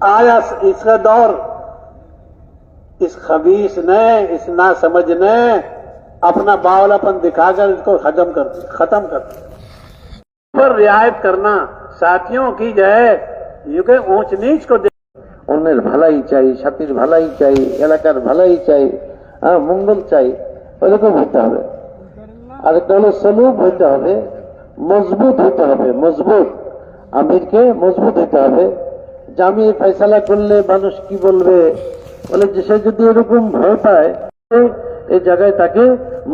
آیا اس کا دور؟ اس خبیص نے، اس نا سمجھ نے اپنا باؤل اپن دکھا کر اس کو ختم کر کرتے ختم کر دی پر رعایت کرنا ساتھیوں کی جائے اونچ نیچ کو دیکھ۔ انہیں انتلائی چاہیے منگل چاہیے اور سلو ہوتے ہوئے۔ مضبوط ہوتے ہوئے، مضبوط۔ امیر کے مضبوط ہوتے ہوئے۔ আমি ফেসলা করলে মানুষ কি বলবে? বলে যে সে যদি এরকম ভয় পায় এই জায়গায় তাকে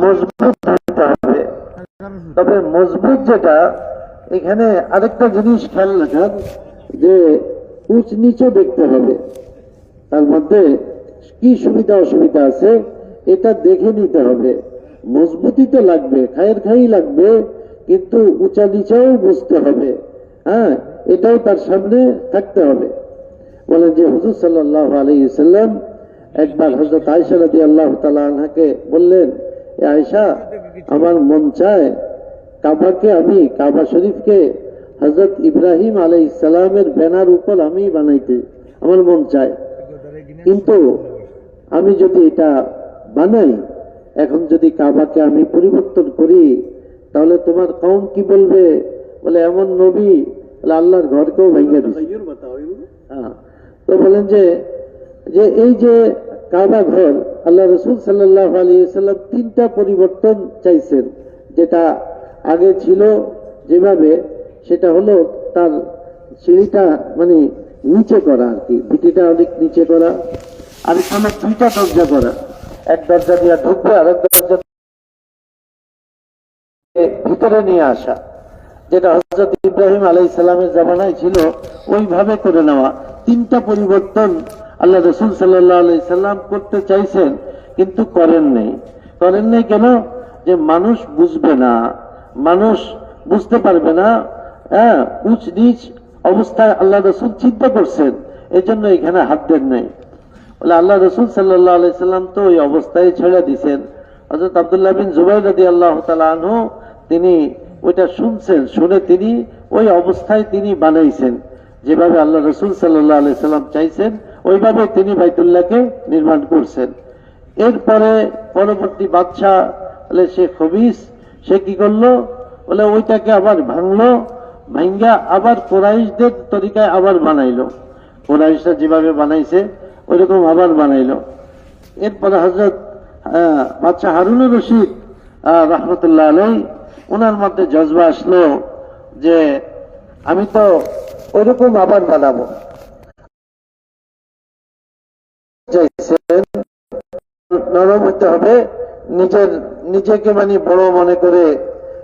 মজবুত হইতে হবে। তবে মজবুত যেটা, এখানে আরেকটা জিনিস খেয়াল রাখার যে উঁচ নিচে দেখতে হবে। তার মধ্যে কি সুবিধা, অসুবিধা আছে, এটা দেখে নিতে হবে। মজবুতি তো লাগবে, খায়ের খাই লাগবে, কিন্তু উঁচা নিচাও বুঝতে হবে। হ্যাঁ এটাও তার সামনে থাকতে হবে। বলেন যে হুজুর সাল্লাহ আলাইসাল্লাম একবার হজরত আয়সা রাদি আল্লাহ তালাকে বললেন, "এ আয়সা আমার মন চায় কাবাকে আমি, কাবা শরীফকে হজরত ইব্রাহিম আলাই ইসালামের ব্যানার উপর আমি বানাইতে, আমার মন চায়। কিন্তু আমি যদি এটা বানাই, এখন যদি কাবাকে আমি পরিবর্তন করি, তাহলে তোমার কম কি বলবে? বলে, এমন নবী আল্লাহর ঘরকেও ভেঙে দিচ্ছে হ্যাঁ। তো বলেন যে যে এই যে কাবা ঘর আল্লাহ রসুল সাল্লাহ আলিয়াল্লাম তিনটা পরিবর্তন চাইছেন। যেটা আগে ছিল যেভাবে সেটা হলো তার সিঁড়িটা মানে নিচে করা আর কি ভিটিটা অনেক নিচে করা আর এখানে দুইটা দরজা করা। এক দরজা দিয়ে ঢুকবে আর এক দরজা ভিতরে নিয়ে আসা। যেটা হজরত ইব্রাহিম আলাই সালামের জামানায় ছিল, ওইভাবে করে নেওয়া। তিনটা পরিবর্তন আল্লাহ রসুল সাল্লাহ আলাই সাল্লাম করতে চাইছেন, কিন্তু করেন নেই। করেন নেই কেন? যে মানুষ বুঝবে না। মানুষ বুঝতে পারবে না হ্যাঁ উঁচ নিচ অবস্থায় আল্লাহ রসুল চিন্তা করছেন এই জন্য এখানে হাত দেন নাই। বলে আল্লাহ রসুল সাল্লাহ আলাই সাল্লাম তো ওই অবস্থায় ছেড়ে দিছেন। হজরত আবদুল্লাহ বিন জুবাই রাদি আল্লাহ তালু তিনি ওইটা শুনছেন, শুনে তিনি ওই অবস্থায় তিনি বানাইছেন। যেভাবে আল্লাহ রসুল সাল্লাহ আলাই সাল্লাম চাইছেন, ওইভাবে তিনি বাইতুল্লাহকে নির্মাণ করছেন। এরপরে পরবর্তী বাদশাহ বলে, সে খবিস, সে কি করল? বলে, ওইটাকে আবার ভাঙলো ভাঙ্গা আবার কোরাইশদের তরিকায় আবার বানাইলো। কোরাইশরা যেভাবে বানাইছে, ওইরকম আবার বানাইলো। এরপরে হজরত বাচ্চা হারুনুর রশিদ রহমতুল্লাহ আলাই ওনার মধ্যে জজবা আসলো যে আমি তো ওইরকম আবার বানাবো চাইছেন নরম হতে হবে নিজের নিজেকে মানে বড় মনে করে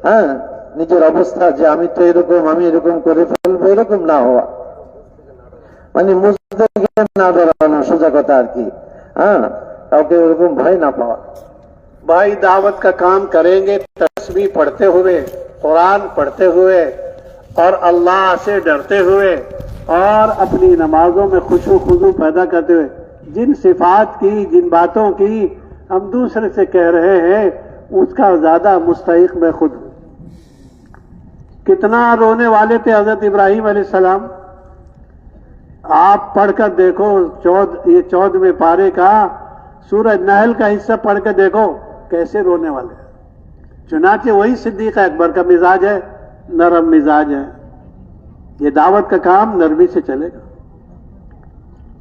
হ্যাঁ নিজের অবস্থা যে আমি তো এরকম আমি এরকম করে ফেলবো এরকম না হওয়া মানে মুসলিমকে না ধরানো সোজা কথা আর কি হ্যাঁ কাউকে ওরকম ভয় না পাওয়া भाई दावत का काम करेंगे تسبیح پڑھتے ہوئے، قرآن پڑھتے ہوئے اور اللہ سے ڈرتے ہوئے اور اپنی نمازوں میں خوش و خضو پیدا کرتے ہوئے، جن صفات کی، جن باتوں کی ہم دوسرے سے کہہ رہے ہیں، اس کا زیادہ مستحق میں خود ہوں۔ کتنا رونے والے تھے حضرت ابراہیم علیہ السلام؟ آپ پڑھ کر دیکھو، چود، یہ چودھویں میں پارے کا سورج نہل کا حصہ پڑھ کر دیکھو، کیسے رونے والے چنانچہ وہی صدیق اکبر کا مزاج ہے، نرم مزاج ہے۔ یہ دعوت کا کام نرمی سے چلے گا۔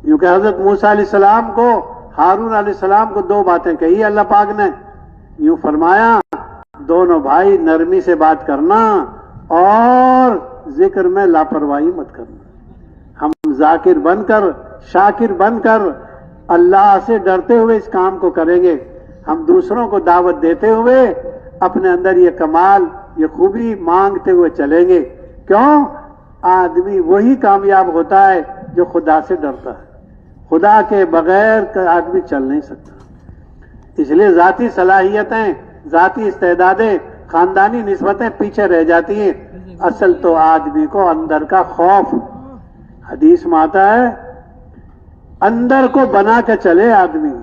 کیونکہ حضرت موسا علیہ السلام کو، ہارون علیہ السلام کو دو باتیں کہی، اللہ پاک نے یوں فرمایا، دونوں بھائی نرمی سے بات کرنا اور ذکر میں لاپرواہی مت کرنا۔ ہم ذاکر بن کر، شاکر بن کر اللہ سے ڈرتے ہوئے اس کام کو کریں گے۔ ہم دوسروں کو دعوت دیتے ہوئے اپنے اندر یہ کمال، یہ خوبی مانگتے ہوئے چلیں گے۔ کیوں؟ آدمی وہی کامیاب ہوتا ہے جو خدا سے ڈرتا ہے۔ خدا کے بغیر آدمی چل نہیں سکتا۔ اس لیے ذاتی صلاحیتیں، ذاتی استعدادیں، خاندانی نسبتیں پیچھے رہ جاتی ہیں۔ اصل تو آدمی کو اندر کا خوف۔ حدیث میں آتا ہے، اندر کو بنا کے چلے آدمی،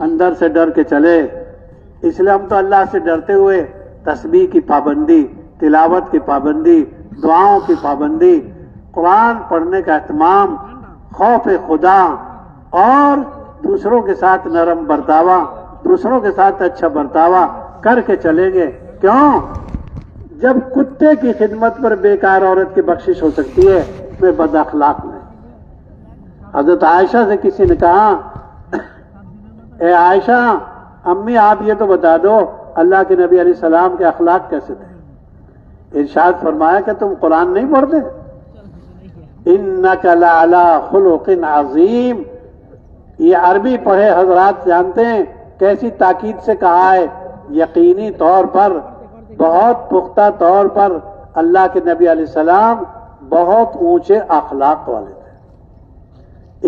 اندر سے ڈر کے چلے۔ اس لیے ہم تو اللہ سے ڈرتے ہوئے تسبیح کی پابندی، تلاوت کی پابندی، دعاؤں کی پابندی، قرآن پڑھنے کا اہتمام، خوف خدا، اور دوسروں کے ساتھ نرم برتاوا دوسروں کے ساتھ اچھا برتاوا کر کے چلیں گے۔ کیوں؟ جب کتے کی خدمت پر بیکار عورت کی بخشش ہو سکتی ہے میں بد اخلاق میں حضرت عائشہ سے کسی نے کہا، اے عائشہ امی آپ یہ تو بتا دو، اللہ کے نبی علیہ السلام کے اخلاق کیسے تھے؟ ارشاد فرمایا کہ تم قرآن نہیں پڑھتے۔ ان خلق عظیم۔ یہ عربی پڑھے حضرات جانتے ہیں، کیسی تاکید سے کہا ہے؟ یقینی طور پر، بہت پختہ طور پر اللہ کے نبی علیہ السلام بہت اونچے اخلاق والے تھے۔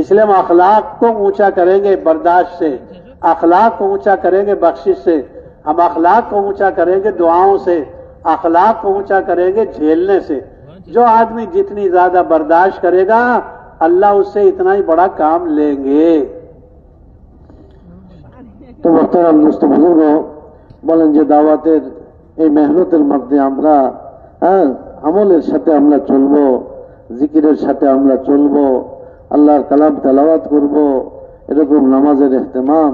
اس لیے ہم اخلاق کو اونچا کریں گے، برداشت سے۔ اخلاق کو اونچا کریں گے بخشش سے، ہم اخلاق کو اونچا کریں گے دعاؤں سے، اخلاق کو اونچا کریں گے جھیلنے سے۔ جو آدمی جتنی زیادہ برداشت کرے گا، اللہ اس سے اتنا ہی بڑا کام لیں گے۔ تو محترم دوست بزرگوں جی دعوت এই মেহনতের মধ্যে আমরা আমলের সাথে আমরা চলব জিকিরের সাথে আমরা চলব আল্লাহর কালাম তেলাওয়াত করব এরকম নামাজের এহতেমাম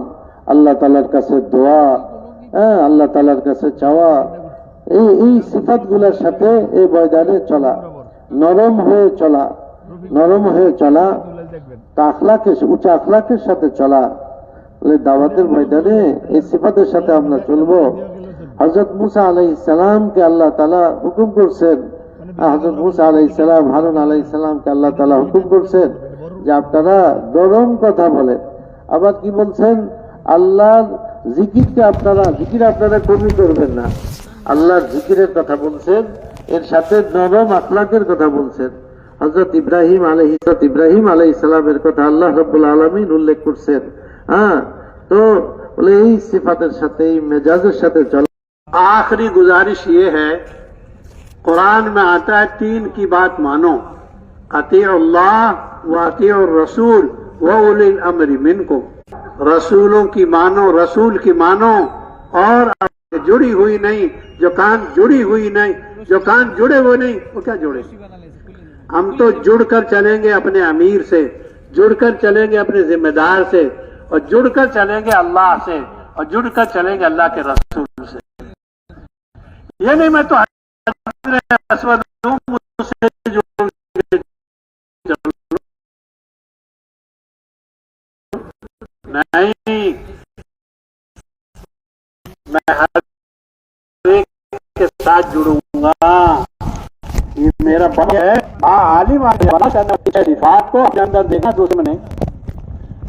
আল্লাহ তালার কাছে দোয়া হ্যাঁ আল্লাহ তালার কাছে চাওয়া, এই এই সিফাতগুলোর সাথে এই ময়দানে চলা, নরম হয়ে চলা, নরম হয়ে চলা আখলাকের, উচ্চ আখলাকের সাথে চলা দাওয়াতের ময়দানে এই সিফাতের সাথে আমরা চলবো। হজরত মুসা আলাই সালামকে আল্লাহ তালা হুকুম করছেন হজরত মুসা আলাই সালাম, হারুন আলাই আল্লাহ তালা হুকুম করছেন যে আপনারা গরম কথা বলেন। আবার কি বলছেন? আল্লাহর জিকিরকে আপনারা জিকির আপনারা কমি করবেন না আল্লাহর জিকিরের কথা বলছেন এর সাথে নরম আখলাকের কথা বলছেন হজরত ইব্রাহিম আলহ হজরত ইব্রাহিম আলহ ইসলামের কথা আল্লাহ রব্বুল আলমিন উল্লেখ করছেন হ্যাঁ তো বলে এই সিফাতের সাথে এই মেজাজের সাথে চলা आखिरी गुजारिश ये है कुरान में आता है तीन की बात मानो अती अल्लाह व अती रसूल व उलिल अमरी मिन को رسولوں کی مانو، رسول کی مانو، اور جڑی ہوئی نہیں، جو کان جڑی ہوئی نہیں، جو کان جڑے ہوئے نہیں، وہ کیا جڑے ہم تو جڑ کر چلیں گے اپنے امیر سے، جڑ کر چلیں گے اپنے ذمہ دار سے، اور جڑ کر چلیں گے اللہ سے، اور جڑ کر چلیں گے اللہ کے رسول سے۔ یہ نہیں میں تو اسود ہوں، مجھ سے جو نہیں۔ میں ہر ایک کے ساتھ جڑوں گا۔ یہ میرا بڑا ہے۔ صفات کو اپنے اندر دیکھا، دوسرے نے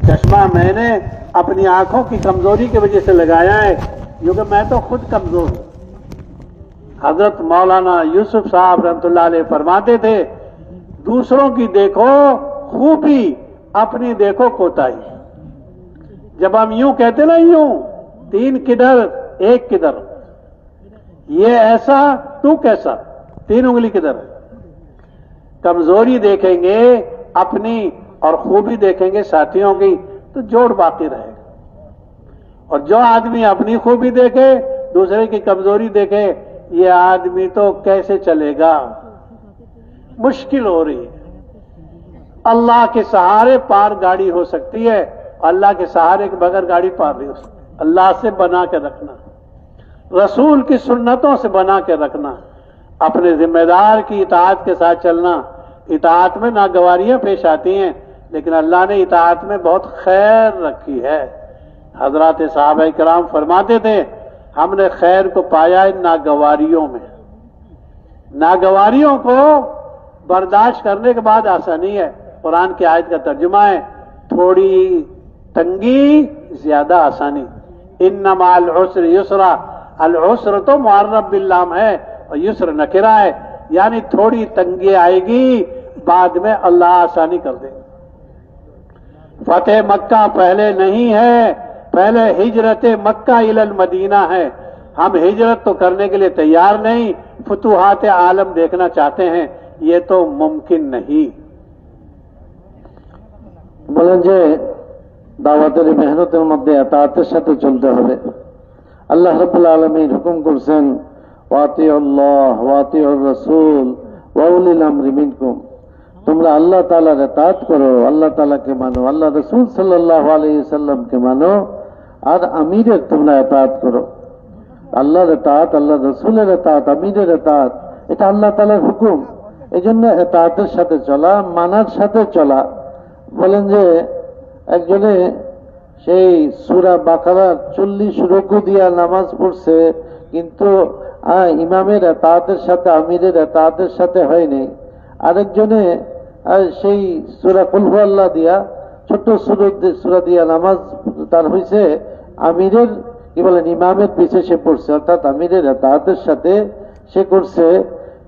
چشمہ میں نے اپنی آنکھوں کی کمزوری کی وجہ سے لگایا ہے۔ کیونکہ میں تو خود کمزور ہوں۔ حضرت مولانا یوسف صاحب رحمت اللہ علیہ فرماتے تھے، دوسروں کی دیکھو، خوبی اپنی دیکھو کوتاہی۔ جب ہم یوں کہتے نا یوں، تین کدھر، ایک کدھر۔ یہ ایسا، تو کیسا؟ تین انگلی کدھر کمزوری دیکھیں گے، اپنی اور خوبی دیکھیں گے، ساتھیوں کی، تو جوڑ باقی رہے گا۔ اور جو آدمی اپنی خوبی دیکھے، دوسرے کی کمزوری دیکھے، یہ آدمی تو کیسے چلے گا؟ مشکل ہو رہی ہے۔ اللہ کے سہارے پار گاڑی ہو سکتی ہے اللہ کے سہارے کے بغیر گاڑی پار رہی اس اللہ سے بنا کے رکھنا، رسول کی سنتوں سے بنا کے رکھنا، اپنے ذمہ دار کی اطاعت کے ساتھ چلنا۔ اطاعت میں ناگواریاں پیش آتی ہیں، لیکن اللہ نے اطاعت میں بہت خیر رکھی ہے۔ حضرات صحابہ کرام فرماتے تھے، ہم نے خیر کو پایا ان ناگواریوں میں۔ ناگواریوں کو برداشت کرنے کے بعد آسانی ہے۔ قرآن کی آیت کا ترجمہ ہے، تھوڑی تنگی زیادہ آسانی۔ انما العسر یسرا، العسر تو معرب باللام ہے اور یسر نکرہ ہے یعنی تھوڑی تنگی آئے گی، بعد میں اللہ آسانی کر دے۔ فتح مکہ پہلے نہیں ہے، پہلے ہجرت مکہ المدینہ ہے۔ ہم ہجرت تو کرنے کے لیے تیار نہیں، فتوحات عالم دیکھنا چاہتے ہیں، یہ تو ممکن نہیں۔ بلنجے দাওয়াতের মেহনতের মধ্যে এতাহাতের সাথে চলতে হবে। আল্লাহ রবুল্লা আলমীর হুকুম করছেন ওয়াতি ওয়াতি রসুল ওয়াউলিল আমরি তোমরা আল্লাহ তালার তাঁত করো, আল্লাহ তালাকে মানো, আল্লাহ রসুল সাল্লাহ আলী সাল্লামকে মানো, আর আমিরের তোমরা এতাত করো। আল্লাহর এতাত আল্লাহ রসুলের এতাত, আমিরের এতাত, এটা আল্লাহ তালার হুকুম। এই জন্য সাথে চলা, মানার সাথে চলা। বলেন যে একজনে সেই সুরা বাকারার চল্লিশ রঘু দিয়া নামাজ পড়ছে, কিন্তু ইমামের এতাতের সাথে, আমিরের এতাতের সাথে হয়নি আরেকজনে সেই সুরা কুলহু আল্লাহ দিয়া, ছোট্ট সুর- দিয়া নামাজ তার হয়েছে আমিরের, কি বলেন, ইমামের পিছে সে পড়ছে, অর্থাৎ আমিরের এতাতের সাথে সে করছে,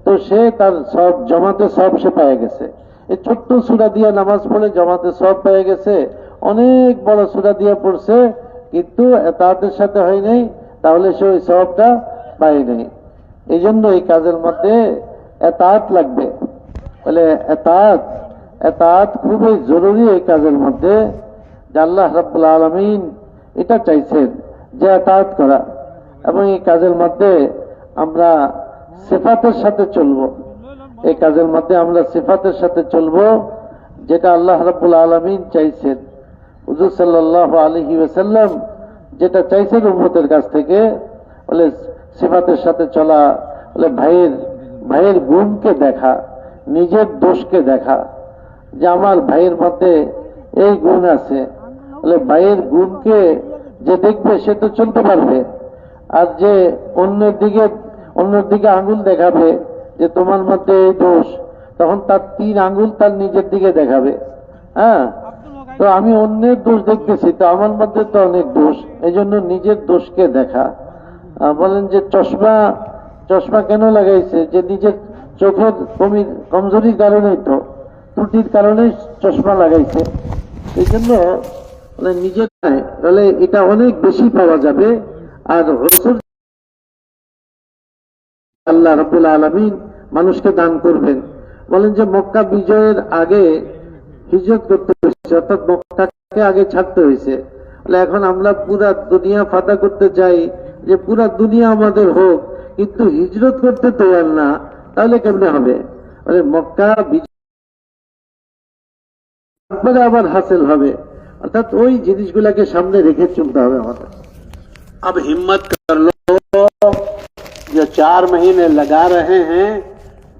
তো সে তার সব, জমাতে সব সে পেয়ে গেছে। এই ছোট্ট সুরা দিয়া নামাজ পড়ে জমাতে সব পেয়ে গেছে অনেক বড় সুরা দিয়ে পড়ছে, কিন্তু তাদের সাথে হয় নাই, তাহলে সে ওই সবটা পায় নাই। এই জন্য এই কাজের মধ্যে এতাত লাগবে। বলে এতাত এতাত খুবই জরুরি এই কাজের মধ্যে, যে আল্লাহ আলমিন এটা চাইছেন যে এতাত করা। এবং এই কাজের মধ্যে আমরা সেফাতের সাথে চলবো। এই কাজের মধ্যে আমরা সিফাতের সাথে চলবো, যেটা আল্লাহ রাব্বুল আলমিন চাইছেন। হুজুর সাল্লাহ আলহি ওসাল্লাম যেটা চাইছেন উম্মতের কাছ থেকে, বলে সিফাতের সাথে চলা, বলে ভাইয়ের ভাইয়ের গুণকে দেখা, নিজের দোষকে দেখা, যে আমার ভাইয়ের মধ্যে এই গুণ আছে। বলে ভাইয়ের গুণকে যে দেখবে সে তো চলতে পারবে, আর যে অন্যের দিকে অন্যের দিকে আঙুল দেখাবে, যে তোমার মধ্যে এই দোষ, তখন তার তিন আঙুল তার নিজের দিকে দেখাবে। হ্যাঁ? তো আমি অন্যের দোষ দেখতেছি, তো আমার মধ্যে তো অনেক দোষ এই জন্য নিজের দোষকে দেখা। বলেন যে চশমা চশমা কেন লাগাইছে? যে নিজের চোখের কমির কমজোরির কারণেই তো, ত্রুটির কারণেই চশমা লাগাইছে। এই জন্য নিজের তাহলে এটা অনেক বেশি পাওয়া যাবে। আর রসুল আল্লাহ রবুল আলমিন মানুষকে দান করবেন। বলেন যে মক্কা বিজয়ের আগে হিজরত করতে অর্থাৎ মক্কাকে আগে ছাড়তে হয়েছে বলে এখন আমরা পুরা দুনিয়া ফাতা করতে চাই যে পুরা দুনিয়া আমাদের হোক কিন্তু হিজরত করতে তৈরি না তাহলে কেমনে হবে বলে মক্কা বিজয় তারপরে আবার হাসিল হবে অর্থাৎ ওই জিনিসগুলাকে সামনে রেখে চলতে হবে আমাদের अब हिम्मत कर लो जो चार महीने लगा रहे हैं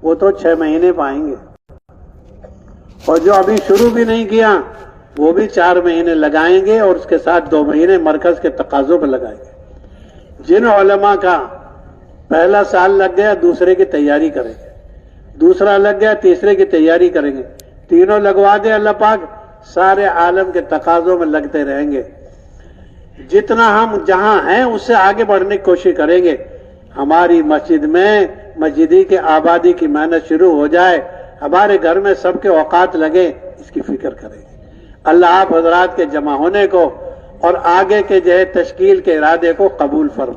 वो तो छह महीने पाएंगे اور جو ابھی شروع بھی نہیں کیا، وہ بھی چار مہینے لگائیں گے اور اس کے ساتھ دو مہینے مرکز کے تقاضوں پر لگائیں گے۔ جن علماء کا پہلا سال لگ گیا، دوسرے کی تیاری کریں گے۔ دوسرا لگ گیا، تیسرے کی تیاری کریں گے۔ تینوں لگوا دے اللہ پاک، سارے عالم کے تقاضوں میں لگتے رہیں گے۔ جتنا ہم جہاں ہیں، اس سے آگے بڑھنے کی کوشش کریں گے۔ ہماری مسجد میں، مسجدی کے آبادی کی محنت شروع ہو جائے۔ ہمارے گھر میں سب کے اوقات لگے اس کی فکر کریں اللہ آپ حضرات کے جمع ہونے کو اور آگے کے جو ہے تشکیل کے ارادے کو قبول فرم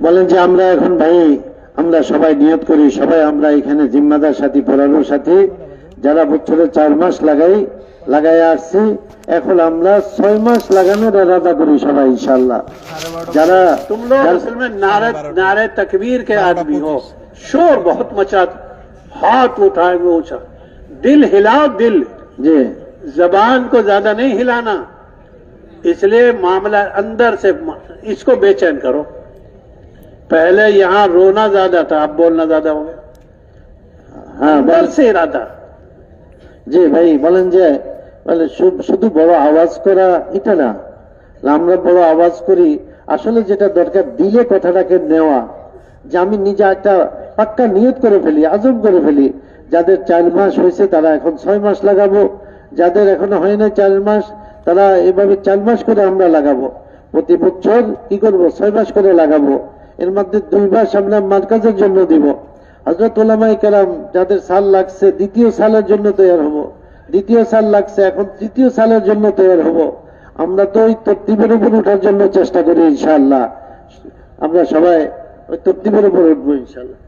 بولن جی ہم سبھائی نیت کری سب نے ذمہ دار ساتھی پرانو ساتھی جارا پر چار ماس لگائی لگایا سو ماس لگانے لگانا کری سب ان شاء اللہ ذرا تم لوگ اصل میں نارے تکبیر کے آدمی ہو۔ شور بہت مچا تھا ہاتھ اٹھائے ہوئے اونچا۔ دل ہلا دل۔ جی۔ زبان کو زیادہ نہیں ہلانا۔ اس لیے معاملہ اندر سے اس کو بے چین کرو۔ پہلے یہاں رونا زیادہ تھا اب بولنا زیادہ ہو گیا۔ ہاں بل سے ارادہ۔ جی بھائی بولن যে بولے شدھ بڑا آواز کرا এটা না আমরা بڑا آواز کری۔ আসলে যেটা দরকার দিলে কথাটাকে নেওয়া। যে আমি নিজে একটা পাক্কা নিয়ত করে ফেলি, আজম করে ফেলি। যাদের চার মাস হয়েছে, তারা এখন ছয় মাস লাগাবো। যাদের এখনও হয় না চার মাস, তারা এভাবে চার মাস করে আমরা লাগাবো। প্রতি বছর কি করব? ছয় মাস করে লাগাবো। এর মধ্যে দুই মাস আমরা মার্কাজের জন্য দিব। হজরত ওলামাই কেরাম যাদের সাল লাগছে, দ্বিতীয় সালের জন্য তৈরি হব। দ্বিতীয় সাল লাগছে, এখন তৃতীয় সালের জন্য তৈরি হব। আমরা তো ওই তত্ত্বের উপর উঠার জন্য চেষ্টা করি ইনশাআল্লাহ। আমরা সবাই ওই তত্ত্বের উপর উঠবো ইনশাআল্লাহ।